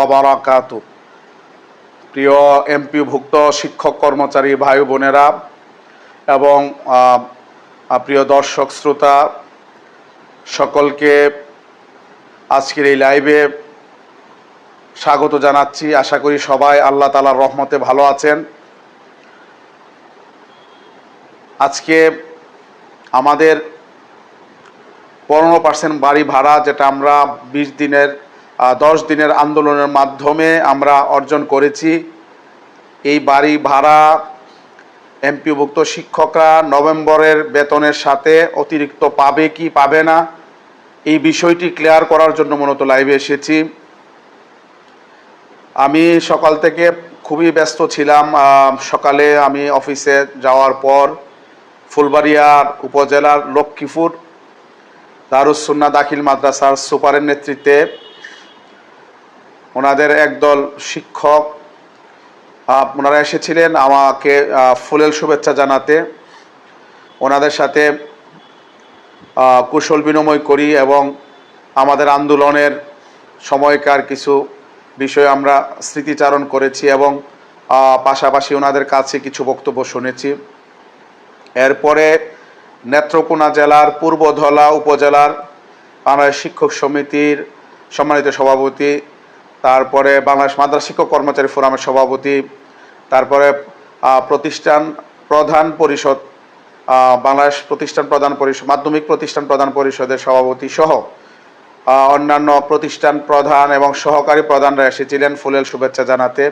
ওবরাকাত প্রিয় এমপিভুক্ত শিক্ষক, কর্মচারী, ভাই বোনেরা এবং প্রিয় দর্শক, শ্রোতা, সকলকে আজকের এই লাইভে স্বাগত জানাচ্ছি। আশা করি সবাই আল্লাহ তালার রহমতে ভালো আছেন। আজকে আমাদের পনেরো পার্সেন্ট বাড়ি ভাড়া, যেটা আমরা বিশ দিনের দশ দিনের আন্দোলনের মাধ্যমে আমরা অর্জন করেছি। এই বাড়ি ভাড়া এমপিভুক্ত শিক্ষকরা নভেম্বরের বেতনের সাথে অতিরিক্ত পাবে কি পাবে না, এই বিষয়টি ক্লিয়ার করার জন্য মূলত লাইভে এসেছি। আমি সকাল থেকে খুবই ব্যস্ত ছিলাম। সকালে আমি অফিসে যাওয়ার পর ফুলবাড়িয়ার উপজেলার লক্ষ্মীপুর দারুসুন্না দাখিল মাদ্রাসার সুপারের নেতৃত্বে ওনাদের একদল শিক্ষক ওনারা এসেছিলেন আমাকে ফুলেল শুভেচ্ছা জানাতে। ওনাদের সাথে কুশল বিনিময় করি এবং আমাদের আন্দোলনের সময়কার কিছু বিষয় আমরা স্মৃতিচারণ করেছি এবং পাশাপাশি ওনাদের কাছে কিছু বক্তব্য শুনেছি। এরপরে নেত্রকোনা জেলার পূর্বধলা উপজেলার বাংলাদেশ শিক্ষক সমিতির সম্মানিত সভাপতি তারপরে বাংলাদেশ মাদ্রাসা শিক্ষক কর্মচারী ফোরামের সভাপতি, তারপরে প্রতিষ্ঠান প্রধান পরিষদ বাংলাদেশ প্রতিষ্ঠান প্রধান পরিষদ মাধ্যমিক প্রতিষ্ঠান প্রধান পরিষদের সভাপতি সহ অন্যান্য প্রতিষ্ঠান প্রধান এবং সহকারী প্রধানরা এসেছিলেন। ফুলেল শুভেচ্ছা জানাতে।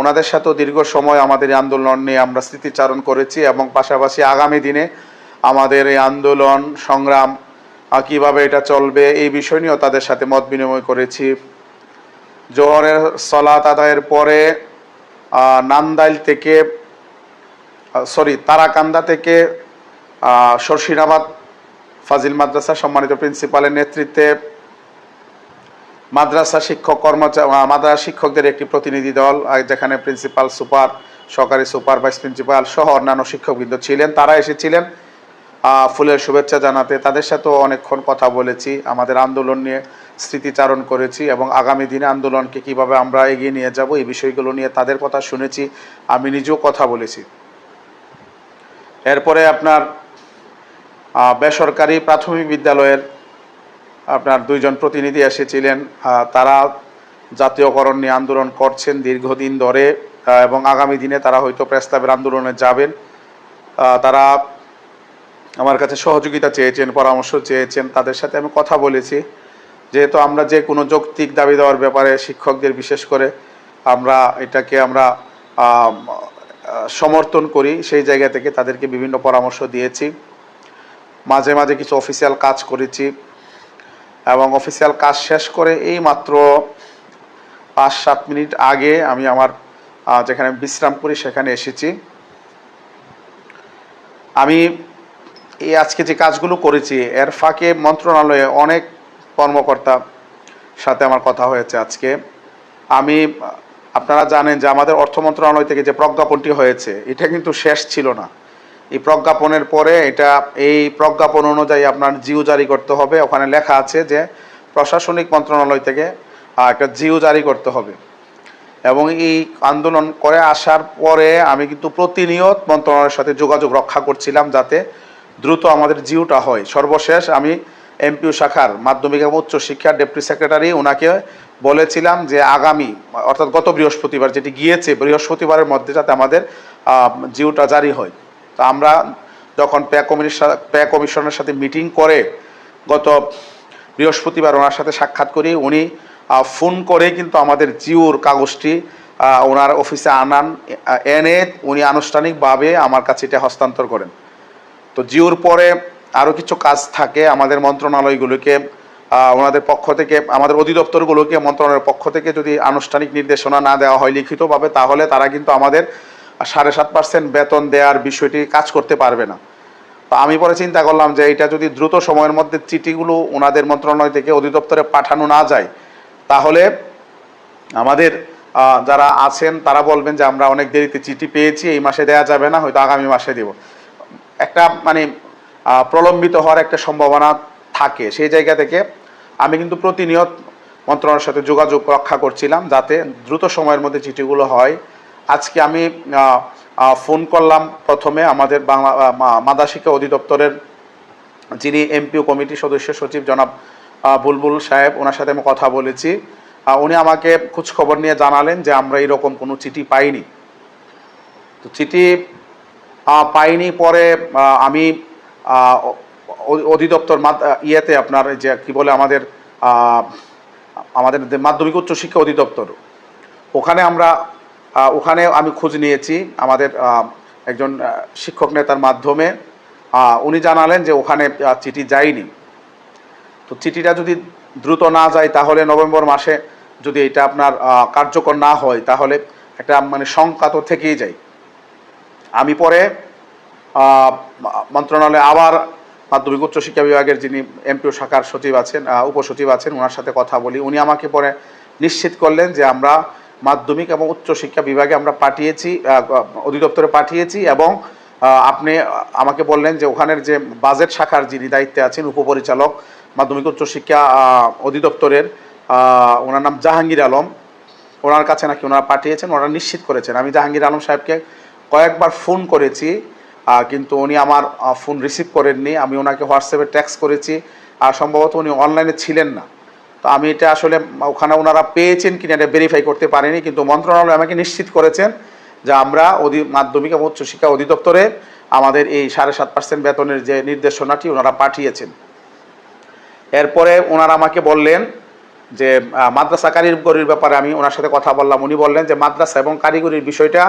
ওনাদের সাথেও দীর্ঘ সময় আমাদের এই আন্দোলন নিয়ে আমরা স্মৃতিচারণ করেছি এবং পাশাপাশি আগামী দিনে আমাদের এই আন্দোলন সংগ্রাম কীভাবে এটা চলবে এই বিষয় নিয়েও তাদের সাথে মত বিনিময় করেছি। জোহরের সলাত আদায়ের পরে নান্দাইল থেকে সরি তারাকান্দা থেকে আহ, শর্ষিনাবাদ ফাজিল মাদ্রাসা সম্মানিত প্রিন্সিপালের নেতৃত্বে মাদ্রাসা শিক্ষক কর্মচারী মাদ্রাসা শিক্ষকদের একটি প্রতিনিধি দল যেখানে প্রিন্সিপাল সুপার সহকারী সুপার ভাইস প্রিন্সিপাল সহ অন্যান্য শিক্ষকবৃন্দ ছিলেন। তারা এসেছিলেন ফুলের শুভেচ্ছা জানাতে তাদের সাথেও অনেকক্ষণ কথা বলেছি, আমাদের আন্দোলন নিয়ে স্মৃতিচারণ করেছি এবং আগামী দিনে আন্দোলনকে কীভাবে আমরা এগিয়ে নিয়ে যাব এই বিষয়গুলো নিয়ে তাদের কথা শুনেছি, আমি নিজেও কথা বলেছি। এরপরে আপনার বেসরকারি প্রাথমিক বিদ্যালয়ের আপনার দুইজন প্রতিনিধি এসেছিলেন তারা জাতীয়করণ নিয়ে আন্দোলন করছেন দীর্ঘদিন ধরে এবং আগামী দিনে তারা হয়তো প্রস্তাবের আন্দোলনে যাবেন। তারা আমার কাছে সহযোগিতা চেয়েছেন, পরামর্শ চেয়েছেন, তাদের সাথে আমি কথা বলেছি। যেহেতু আমরা যে কোনো যৌক্তিক দাবি দেওয়ার ব্যাপারে শিক্ষকদের বিশেষ করে আমরা এটাকে আমরা সমর্থন করি, সেই জায়গা থেকে তাদেরকে বিভিন্ন পরামর্শ দিয়েছি। মাঝে মাঝে কিছু অফিসিয়াল কাজ করেছি এবং অফিসিয়াল কাজ শেষ করে এই মাত্র পাঁচ সাত মিনিট আগে আমি আমার যেখানে বিশ্রাম করি সেখানে এসেছি। আমি এই আজকে যে কাজগুলো করেছি, এর ফাঁকে মন্ত্রণালয়ে অনেক কর্মকর্তা সাথে আমার কথা হয়েছে আজকে। আমি, আপনারা জানেন যে আমাদের অর্থ মন্ত্রণালয় থেকে যে প্রজ্ঞাপনটি হয়েছে, এটা কিন্তু শেষ ছিল না। এই প্রজ্ঞাপনের পরে এটা, এই প্রজ্ঞাপন অনুযায়ী আপনার জিও জারি করতে হবে। ওখানে লেখা আছে যে প্রশাসনিক মন্ত্রণালয় থেকে একটা জিও জারি করতে হবে। এবং এই আন্দোলন করে আসার পরে আমি কিন্তু প্রতিনিয়ত মন্ত্রণালয়ের সাথে যোগাযোগ রক্ষা করছিলাম যাতে দ্রুত আমাদের জিওটা হয়। সর্বশেষ আমি এমপিও শাখার মাধ্যমিক এবং উচ্চ শিক্ষার ডেপুটি সেক্রেটারি ওনাকে বলেছিলাম যে আগামী, অর্থাৎ গত বৃহস্পতিবার, যেটি গিয়েছে, বৃহস্পতিবারের মধ্যে যাতে আমাদের জিওটা জারি হয়। তো আমরা যখন পে কমিশন পে কমিশনের সাথে মিটিং করে গত বৃহস্পতিবার ওনার সাথে সাক্ষাৎ করি, উনি ফোন করে কিন্তু আমাদের জিওর কাগজটি ওনার অফিসে আনান এনে উনি আনুষ্ঠানিকভাবে আমার কাছে এটা হস্তান্তর করেন। তো জিওর পরে আরও কিছু কাজ থাকে আমাদের মন্ত্রণালয়গুলোকে ওনাদের পক্ষ থেকে, আমাদের অধিদপ্তরগুলোকে মন্ত্রণালয়ের পক্ষ থেকে যদি আনুষ্ঠানিক নির্দেশনা না দেওয়া হয় লিখিতভাবে, তাহলে তারা কিন্তু আমাদের সাড়ে সাত পার্সেন্ট বেতন দেওয়ার বিষয়টি কাজ করতে পারবে না। তো আমি পরে চিন্তা করলাম যে এটা যদি দ্রুত সময়ের মধ্যে চিঠিগুলো ওনাদের মন্ত্রণালয় থেকে অধিদপ্তরে পাঠানো না যায়, তাহলে আমাদের যারা আছেন তারা বলবেন যে আমরা অনেক দেরিতে চিঠি পেয়েছি, এই মাসে দেওয়া যাবে না, হয়তো আগামী মাসে দেব। একটা মানে প্রলম্বিত হওয়ার একটা সম্ভাবনা থাকে। সেই জায়গা থেকে আমি কিন্তু প্রতিনিয়ত মন্ত্রণালয়ের সাথে যোগাযোগ রক্ষা করছিলাম যাতে দ্রুত সময়ের মধ্যে চিঠিগুলো হয়। আজকে আমি ফোন করলাম প্রথমে আমাদের বাংলা আহ, মা- মাদা শিক্ষা অধিদপ্তরের যিনি এমপিও কমিটির সদস্য সচিব জনাব বুলবুল সাহেব ওনার সাথে আমি কথা বলেছি। উনি আমাকে খোঁজখবর নিয়ে জানালেন যে আমরা এরকম কোনো চিঠি পাইনি। তো চিঠি পাইনি, পরে আমি অধিদপ্তর ইয়েতে আপনার যে কি বলে আমাদের আমাদের মাধ্যমিক উচ্চ শিক্ষা অধিদপ্তর। ওখানে আমরা ওখানে আমি খোঁজ নিয়েছি আমাদের একজন শিক্ষক নেতার মাধ্যমে। উনি জানালেন যে ওখানে চিঠি যায়নি। তো চিঠিটা যদি দ্রুত না যায়, তাহলে নভেম্বর মাসে যদি এটা আপনার কার্যকর না হয়, তাহলে একটা মানে শঙ্কা তো থেকেই যায়। আমি পরে মন্ত্রণালয়ে আবার মাধ্যমিক উচ্চ শিক্ষা বিভাগের যিনি এমপিও শাখার সচিব আছেন উপসচিব আছেন ওনার সাথে কথা বলি। উনি আমাকে পরে নিশ্চিত করলেন যে আমরা মাধ্যমিক এবং উচ্চ শিক্ষা বিভাগে আমরা পাঠিয়েছি অধিদপ্তরে পাঠিয়েছি এবং আপনি আমাকে বললেন যে ওখানের যে বাজেট শাখার যিনি দায়িত্বে আছেন, উপপরিচালক মাধ্যমিক উচ্চ শিক্ষা অধিদপ্তরের ওনার নাম জাহাঙ্গীর আলম। ওনার কাছে নাকি ওনারা পাঠিয়েছেন, ওনারা নিশ্চিত করেছেন। আমি জাহাঙ্গীর আলম সাহেবকে কয়েকবার ফোন করেছি কিন্তু উনি আমার ফোন রিসিভ করেননি। আমি ওনাকে হোয়াটসঅ্যাপে ট্যাক্স করেছি, আর সম্ভবত উনি অনলাইনে ছিলেন না। তো আমি এটা আসলে ওখানে ওনারা পেয়েছেন কিনা এটা ভেরিফাই করতে পারেনি, কিন্তু মন্ত্রণালয় আমাকে নিশ্চিত করেছেন যে আমরা অধি, মাধ্যমিক এবং উচ্চশিক্ষা অধিদপ্তরে আমাদের এই সাড়ে সাত পার্সেন্ট বেতনের যে নির্দেশনাটি ওনারা পাঠিয়েছেন। এরপরে ওনারা আমাকে বললেন যে মাদ্রাসা কারিগরির ব্যাপারে আমি ওনার সাথে কথা বললাম। উনি বললেন যে, মাদ্রাসা এবং কারিগরির বিষয়টা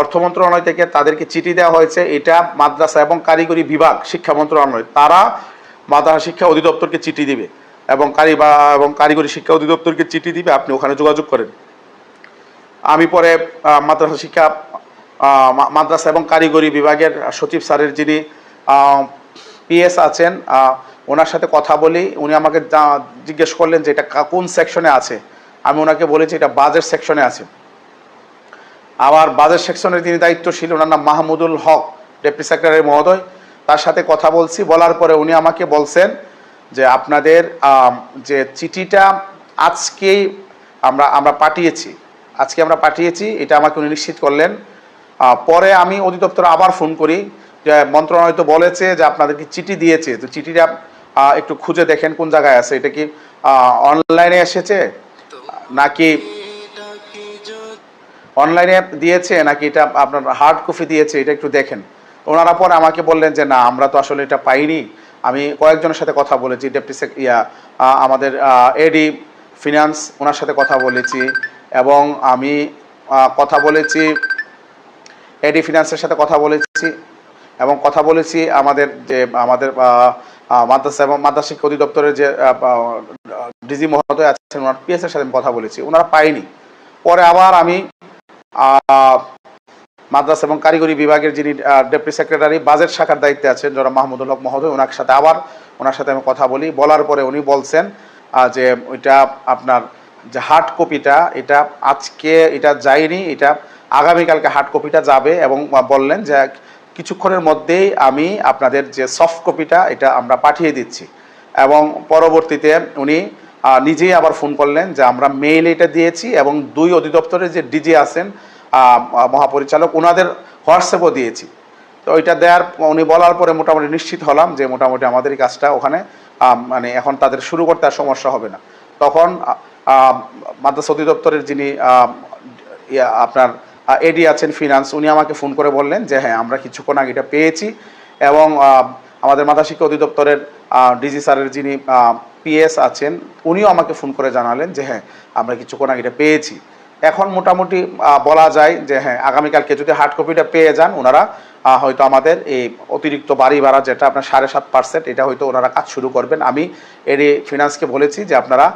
অর্থ মন্ত্রণালয় থেকে তাদেরকে চিঠি দেওয়া হয়েছে। এটা মাদ্রাসা এবং কারিগরি বিভাগ শিক্ষা মন্ত্রণালয়, তারা মাদ্রাসা শিক্ষা অধিদপ্তরকে চিঠি দিবে এবং কারি বা এবং কারিগরি শিক্ষা অধিদপ্তরকে চিঠি দিবে। আপনি ওখানে যোগাযোগ করেন। আমি পরে মাদ্রাসা শিক্ষা মাদ্রাসা এবং কারিগরি বিভাগের সচিব স্যারের যিনি পিএস আছেন ওনার সাথে কথা বলি। উনি আমাকে জিজ্ঞেস করলেন যে এটা কোন সেকশনে আছে? আমি ওনাকে বলেছি এটা বাজেট সেকশনে আছে। আমার বাজার সেকশনের যিনি দায়িত্বশীল ওনার নাম মাহমুদুল হক ডেপুটি সেক্রেটারি মহোদয়। তার সাথে কথা বলছি বলার পরে উনি আমাকে বলছেন যে আপনাদের যে চিঠিটা আজকেই আমরা আমরা পাঠিয়েছি। আজকে আমরা পাঠিয়েছি এটা আমাকে উনি নিশ্চিত করলেন। পরে আমি অধিদপ্তরে আবার ফোন করি যে মন্ত্রণালয় তো বলেছে যে আপনাদেরকে চিঠি দিয়েছে। তো চিঠিটা একটু খুঁজে দেখেন কোন জায়গায় আছে। এটা কি অনলাইনে এসেছে? নাকি অনলাইনে দিয়েছে নাকি এটা আপনার হার্ড কপি দিয়েছে, এটা একটু দেখেন। ওনারা পরে আমাকে বললেন যে, না, আমরা তো আসলে এটা পাইনি। আমি কয়েকজনের সাথে কথা বলেছি ডেপুটি ইয়া আমাদের এডি ফিনান্স ওনার সাথে কথা বলেছি এবং আমি কথা বলেছি এডি ফিনান্সের সাথে কথা বলেছি এবং কথা বলেছি আমাদের যে, আমাদের মাদ্রাসা এবং মাদ্রাসা শিক্ষা অধিদপ্তরের যে ডিজি মহোদয় আছেন, ওনার পিএস এর সাথে আমি কথা বলেছি। ওনারা পাইনি। পরে আবার আমি মাদ্রাসা এবং কারিগরি বিভাগের যিনি ডেপুটি সেক্রেটারি বাজেট শাখার দায়িত্বে আছেন যারা মাহমুদুল হক মহোদয়। ওনার সাথে আবার, ওনার সাথে আমি কথা বলি। বলার পরে উনি বলছেন যে ওইটা আপনার যে হার্ড কপিটা এটা আজকে এটা যায়নি, এটা আগামীকালকে হার্ড কপিটা যাবে এবং বললেন যে কিছুক্ষণের মধ্যেই আমি আপনাদের যে সফট কপিটা এটা আমরা পাঠিয়ে দিচ্ছি। এবং পরবর্তীতে উনি নিজেই আবার ফোন করলেন যে আমরা মেইল এটা দিয়েছি এবং দুই অধিদপ্তরের যে ডিজি আছেন মহাপরিচালক, ওনাদের হোয়াটসঅ্যাপও দিয়েছি। তো ওইটা দেওয়ার উনি বলার পরে মোটামুটি নিশ্চিত হলাম যে মোটামুটি আমাদের এই কাজটা ওখানে মানে এখন তাদের শুরু করতে আর সমস্যা হবে না। তখন মাদ্রাসা অধিদপ্তরের যিনি আপনার এডি আছেন ফিনান্স উনি আমাকে ফোন করে বললেন যে হ্যাঁ আমরা কিছুক্ষণ আগে এটা পেয়েছি এবং আমাদের শিক্ষা অধিদপ্তরের ডিজি স্যারের যিনি পিএস আছেন, উনিও আমাকে ফোন করে জানালেন যে হ্যাঁ আমরা কিছুক্ষণ আগে এটা পেয়েছি। এখন মোটামুটি বলা যায় যে হ্যাঁ আগামীকালকে যদি হার্ড কপিটা পেয়ে যান ওনারা হয়তো আমাদের এই অতিরিক্ত বাড়ি ভাড়া যেটা আপনার সাড়ে সাত পার্সেন্ট এটা হয়তো ওনারা কাজ শুরু করবেন। আমি এডি ফিনান্সকে বলেছি যে আপনারা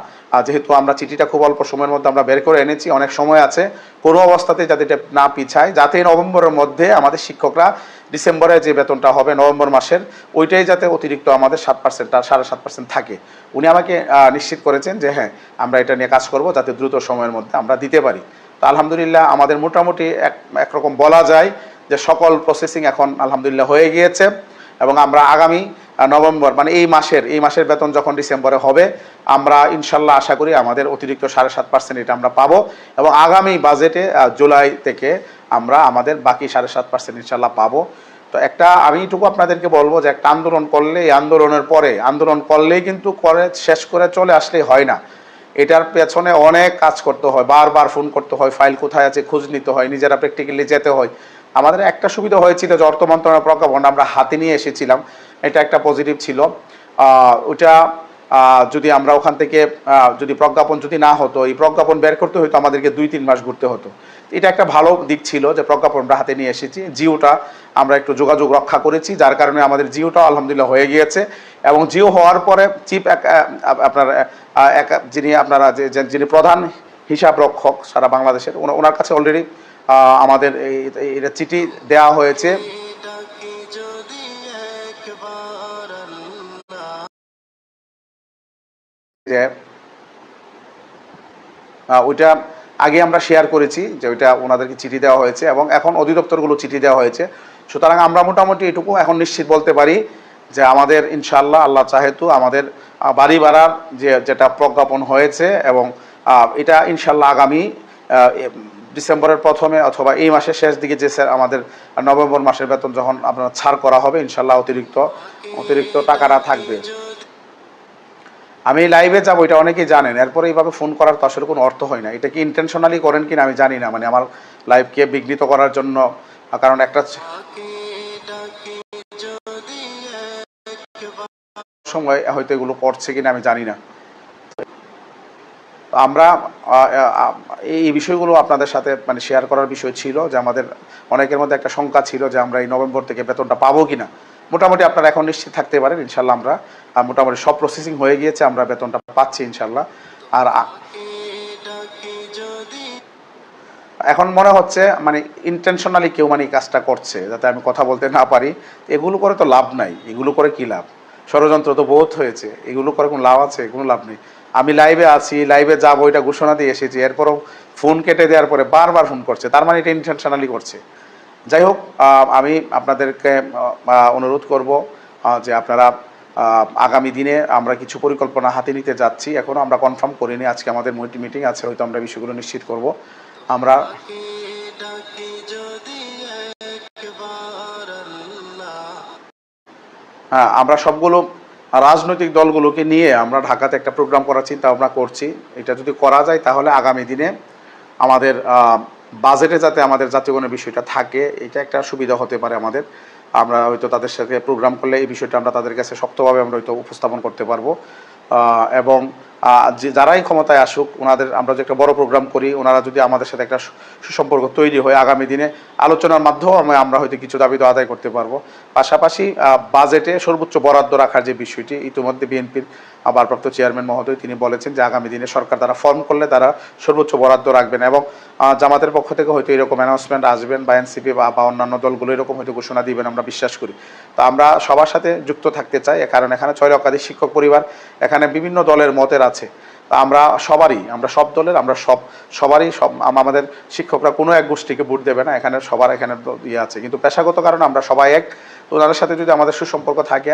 যেহেতু আমরা চিঠিটা খুব অল্প সময়ের মধ্যে আমরা বের করে এনেছি, অনেক সময় আছে কোনো অবস্থাতে যাতে এটা না পিছায়, যাতে নভেম্বরের মধ্যে আমাদের শিক্ষকরা ডিসেম্বরে যে বেতনটা হবে নভেম্বর মাসের, ওইটাই যাতে অতিরিক্ত আমাদের সাত পার্সেন্ট সাড়ে সাত পার্সেন্ট থাকে। উনি আমাকে নিশ্চিত করেছেন যে হ্যাঁ আমরা এটা নিয়ে কাজ করব যাতে দ্রুত সময়ের মধ্যে আমরা দিতে পারি। তো আলহামদুলিল্লাহ আমাদের মোটামুটি এক, একরকম বলা যায় যে সকল প্রসেসিং এখন আলহামদুলিল্লাহ হয়ে গিয়েছে এবং আমরা আগামী নভেম্বর মানে এই মাসের এই মাসের বেতন যখন ডিসেম্বরে হবে, আমরা ইনশাল্লাহ আশা করি আমাদের অতিরিক্ত সাড়ে সাত পার্সেন্ট এটা আমরা পাবো এবং আগামী বাজেটে জুলাই থেকে আমরা আমাদের বাকি সাড়ে সাত পার্সেন্ট ইনশাল্লাহ পাবো। তো একটা আমি এটুকু আপনাদেরকে বলব যে একটা আন্দোলন করলে এই আন্দোলনের পরে, আন্দোলন করলেই কিন্তু করে, শেষ করে চলে আসলেই হয় না। এটার পেছনে অনেক কাজ করতে হয়, বারবার ফোন করতে হয়, ফাইল কোথায় আছে, খোঁজ নিতে হয়, নিজেরা প্র্যাকটিক্যালি যেতে হয়। আমাদের একটা সুবিধা হয়েছিল যে অর্থ মন্ত্রণালয়ের প্রজ্ঞাপন, আমরা হাতে নিয়ে এসেছিলাম। এটা একটা পজিটিভ ছিল। ওটা যদি আমরা ওখান থেকে যদি প্রজ্ঞাপন যদি না হতো, এই প্রজ্ঞাপন বের করতে হয়তো আমাদেরকে দুই তিন মাস ঘুরতে হতো। এটা একটা ভালো দিক ছিল যে প্রজ্ঞাপন আমরা হাতে নিয়ে এসেছি। জিওটা আমরা একটু যোগাযোগ রক্ষা করেছি, যার কারণে আমাদের জিওটা আলহামদুলিল্লাহ হয়ে গিয়েছে। এবং জিও হওয়ার পরে চিফ আপনার এক- যিনি আপনারা যে- যিনি প্রধান হিসাব রক্ষক সারা বাংলাদেশের ওনার কাছে অলরেডি আমাদের এটা চিঠি দেওয়া হয়েছে। যে ওইটা আগে আমরা শেয়ার করেছি যে ওইটা ওনাদেরকে চিঠি দেওয়া হয়েছে এবং এখন অধিদপ্তরগুলো চিঠি দেওয়া হয়েছে। সুতরাং আমরা মোটামুটি এটুকু এখন নিশ্চিত বলতে পারি যে আমাদের ইনশাল্লাহ আল্লাহ চাহেতু আমাদের বাড়ি ভাড়ার যে, যেটা প্রজ্ঞাপন হয়েছে এবং এটা ইনশাল্লাহ আগামী ডিসেম্বরের প্রথমে অথবা এই মাসের শেষ দিকে যে স্যার আমাদের নভেম্বর মাসের বেতন যখন আপনার ছাড় করা হবে, ইনশাল্লাহ অতিরিক্ত অতিরিক্ত টাকাটা থাকবে। আমি লাইভে যাব, এটা অনেকেই জানেন। এরপরে এইভাবে ফোন করার তো আসলে কোনো অর্থ হয় না। এটা কি ইন্টেনশনালি করেন কিনা আমি জানি না। মানে আমার লাইভকে বিঘ্নিত করার জন্য, কারণ একটা সময় হয়তো এগুলো করছে কিনা আমি জানি না। আমরা এই বিষয়গুলো আপনাদের সাথে মানে শেয়ার করার বিষয় ছিল যে আমাদের অনেকের মধ্যে একটা শঙ্কা ছিল যে আমরা এই নভেম্বর থেকে বেতনটা পাবো কিনা। মোটামুটি আপনারা এখন নিশ্চিত থাকতে পারেন ইনশাল্লাহ আমরা মোটামুটি সব প্রসেসিং হয়ে গিয়েছে, আমরা বেতনটা পাচ্ছি ইনশাল্লাহ আর এখন মনে হচ্ছে মানে ইন্টেনশনালি কেউ মানে এই কাজটা করছে, যাতে আমি কথা বলতে না পারি। এগুলো করে তো লাভ নাই, এগুলো করে কি লাভ? ষড়যন্ত্র তো বোধ হয়েছে, এগুলো করে কোনো লাভ আছে, কোনো লাভ নেই। আমি লাইভে আছি লাইভে যাব, এটা ঘোষণা দিয়ে এসেছি। এরপরও ফোন কেটে দেওয়ার পরে বারবার ফোন করছে। তার মানে এটা ইন্টেনশনালি করছে। যাই হোক আমি আপনাদেরকে অনুরোধ করব যে আপনারা আগামী দিনে আমরা কিছু পরিকল্পনা হাতে নিতে যাচ্ছি। এখনও আমরা কনফার্ম করিনি, আজকে আমাদের মিটিং আছে, হয়তো আমরা বিষয়গুলো নিশ্চিত করব। আমরা হ্যাঁ আমরা সবগুলো রাজনৈতিক দলগুলোকে নিয়ে আমরা ঢাকাতে একটা প্রোগ্রাম করার চিন্তা ভাবনা করছি। এটা যদি করা যায় তাহলে আগামী দিনে আমাদের বাজেটে যাতে আমাদের জাতীয়গণের বিষয়টা থাকে, এটা একটা সুবিধা হতে পারে আমাদের। আমরা হয়তো তাদের সাথে প্রোগ্রাম করলে এই বিষয়টা আমরা তাদের কাছে শক্তভাবে আমরা হয়তো উপস্থাপন করতে পারব। এবং যে যারাই ক্ষমতায় আসুক, ওনাদের আমরা যে একটা বড় প্রোগ্রাম করি, ওনারা যদি আমাদের সাথে একটা সুসম্পর্ক তৈরি হয় আগামী দিনে, আলোচনার মাধ্যমে আমরা হয়তো কিছু দাবি তো আদায় করতে পারব। পাশাপাশি বাজেটে সর্বোচ্চ বরাদ্দ রাখার যে বিষয়টি, ইতিমধ্যে বিএনপির ভারপ্রাপ্ত চেয়ারম্যান মহোদয় তিনি বলেছেন যে আগামী দিনে সরকার তারা ফর্ম করলে তারা সর্বোচ্চ বরাদ্দ রাখবেন এবং জামাতের পক্ষ থেকে হয়তো এরকম অ্যানাউন্সমেন্ট আসবেন বা এনসিপি বা বা অন্যান্য দলগুলো এরকম হয়তো ঘোষণা দিবেন আমরা বিশ্বাস করি। তো আমরা সবার সাথে যুক্ত থাকতে চাই, কারণ এখানে ছয় লক্ষাধিক শিক্ষক পরিবার, এখানে বিভিন্ন দলের মতের আছে। আমরা সবারই, আমরা সব দলের, আমরা সব, সবারই সব আমাদের শিক্ষকরা কোনো এক গোষ্ঠীকে ভোট দেবে না, এখানে সবার এখানে ইয়ে আছে। কিন্তু পেশাগত কারণে আমরা সবাই এক। তো ওনাদের সাথে যদি আমাদের সুসম্পর্ক থাকে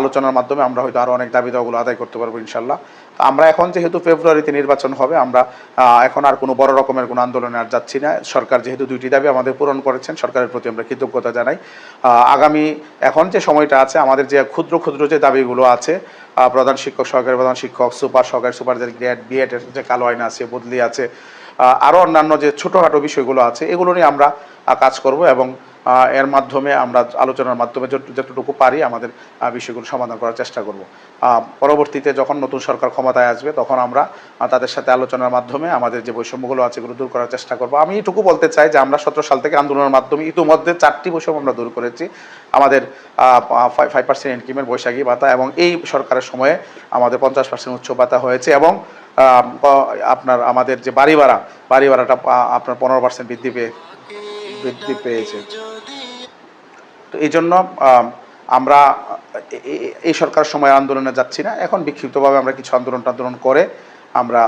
আলোচনার মাধ্যমে আমরা হয়তো আরও অনেক দাবি দাওয়াগুলো আদায় করতে পারব ইনশাল্লাহ তো আমরা এখন যেহেতু ফেব্রুয়ারিতে নির্বাচন হবে, আমরা এখন আর কোনো বড় রকমের কোনো আন্দোলনে আর যাচ্ছি না। সরকার যেহেতু দুইটি দাবি আমাদের পূরণ করেছেন, সরকারের প্রতি আমরা কৃতজ্ঞতা জানাই। আগামী, এখন যে সময়টা আছে, আমাদের যে ক্ষুদ্র ক্ষুদ্র যে দাবিগুলো আছে প্রধান শিক্ষক, সহকারী প্রধান শিক্ষক, সুপার, সহকারী সুপারদের গ্রেড, বিএড এর যে কালো আইন আছে, বদলি আছে আরও অন্যান্য যে ছোটোখাটো বিষয়গুলো আছে, এগুলো নিয়ে আমরা কাজ করব এবং এর মাধ্যমে আমরা আলোচনার মাধ্যমে যতটুকু পারি আমাদের বিষয়গুলো সমাধান করার চেষ্টা করব। পরবর্তীতে যখন নতুন সরকার ক্ষমতায় আসবে, তখন আমরা তাদের সাথে আলোচনার মাধ্যমে আমাদের যে বৈষম্যগুলো আছে এগুলো দূর করার চেষ্টা করব। আমি এটুকু বলতে চাই যে আমরা সতেরো সাল থেকে আন্দোলনের মাধ্যমে ইতিমধ্যে চারটি বৈষম্য আমরা দূর করেছি। আমাদের ফাইভ পার্সেন্ট ইনকিমের বৈশাখী ভাতা এবং এই সরকারের সময়ে আমাদের পঞ্চাশ পার্সেন্ট উচ্চ ভাতা হয়েছে এবং আপনার আমাদের যে বাড়ি ভাড়া, বাড়ি ভাড়াটা আপনার পনেরো পার্সেন্ট বৃদ্ধি পেয়ে বৃদ্ধি পেয়েছে। তো এই জন্য আমরা এই সরকার সময় আন্দোলনে যাচ্ছি না। এখন বিক্ষিপ্তভাবে আমরা কিছু আন্দোলন টান্দোলন করে আমরা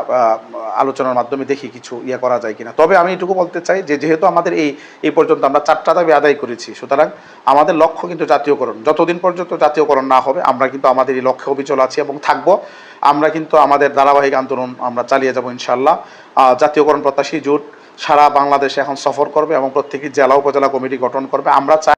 আলোচনার মাধ্যমে দেখি কিছু ইয়ে করা যায় কিনা। তবে আমি এটুকু বলতে চাই যে, যেহেতু আমাদের এই এই পর্যন্ত আমরা চারটা দাবি আদায় করেছি, সুতরাং আমাদের লক্ষ্য কিন্তু জাতীয়করণ। যতদিন পর্যন্ত জাতীয়করণ না হবে, আমরা কিন্তু আমাদের এই লক্ষ্যে অবিচল আছি এবং থাকব। আমরা কিন্তু আমাদের ধারাবাহিক আন্দোলন আমরা চালিয়ে যাব ইনশাল্লাহ জাতীয়করণ প্রত্যাশী জোট সারা বাংলাদেশে এখন সফর করবে এবং প্রত্যেকটি জেলা, উপজেলা কমিটি গঠন করবে। আমরা চাই